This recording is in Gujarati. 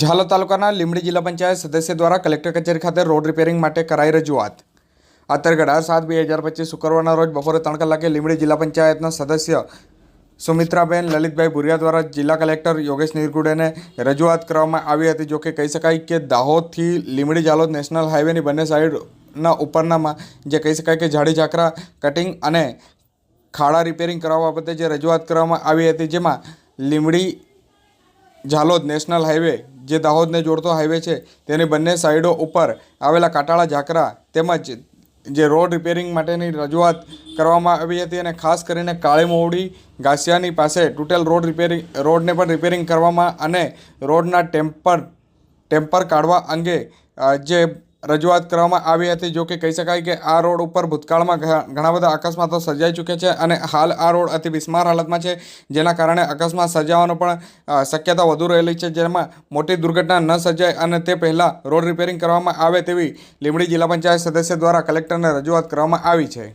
ઝાલોદ તાલુકાના લીંબડી જિલ્લા પંચાયત સદસ્ય દ્વારા કલેક્ટર કચેરી ખાતે રોડ રિપેરિંગ માટે કરાઈ રજૂઆત. આતરગઢ આ સાત બે હજાર પચીસ શુક્રવારના રોજ બપોરે ત્રણ કલાકે લીંબડી જિલ્લા પંચાયતના સદસ્ય સુમિત્રાબેન લલિતભાઈ ભુરિયા દ્વારા જિલ્લા કલેક્ટર યોગેશ નિરગુડેને રજૂઆત કરવામાં આવી હતી જોકે કહી શકાય કે દાહોદથી લીંબડી જાલોદ નેશનલ હાઈવેની બંને સાઈડના ઉપરનામાં, જે કહી શકાય કે ઝાડી ઝાકરા કટિંગ અને ખાડા રિપેરિંગ કરવા બાબતે જે રજૂઆત કરવામાં આવી હતી, જેમાં લીંબડી ઝાલોદ નેશનલ હાઈવે જે દાહોદને જોડતો હાઈવે છે, તેની બંને સાઈડો ઉપર આવેલા કાટાળા ઝાકરા તેમજ જે રોડ રિપેરિંગ માટેની રજૂઆત કરવામાં આવી હતી અને ખાસ કરીને કાળી મોવડી ઘાસિયાની પાસે તૂટેલ રોડ રિપેરિંગ રોડને પણ રિપેરિંગ કરવામાં અને રોડના ટેમ્પર ટેમ્પર કાઢવા અંગે જે રજૂઆત કરવામાં આવી હતી, જો કે કહી શકાય કે આ રોડ ઉપર ભૂતકાળમાં ઘણા બધા અકસ્માતો સર્જાઈ ચૂક્યા છે અને હાલ આ રોડ અતિ બિસ્માર હાલતમાં છે, જેના કારણે અકસ્માત સર્જાવાનો પણ શક્યતા વધુ રહેલી છે, જેમાં મોટી દુર્ઘટના ન સર્જાય અને તે પહેલાં રોડ રિપેરિંગ કરવામાં આવે તેવી લીંબડી જિલ્લા પંચાયત સદસ્ય દ્વારા કલેક્ટરને રજૂઆત કરવામાં આવી છે.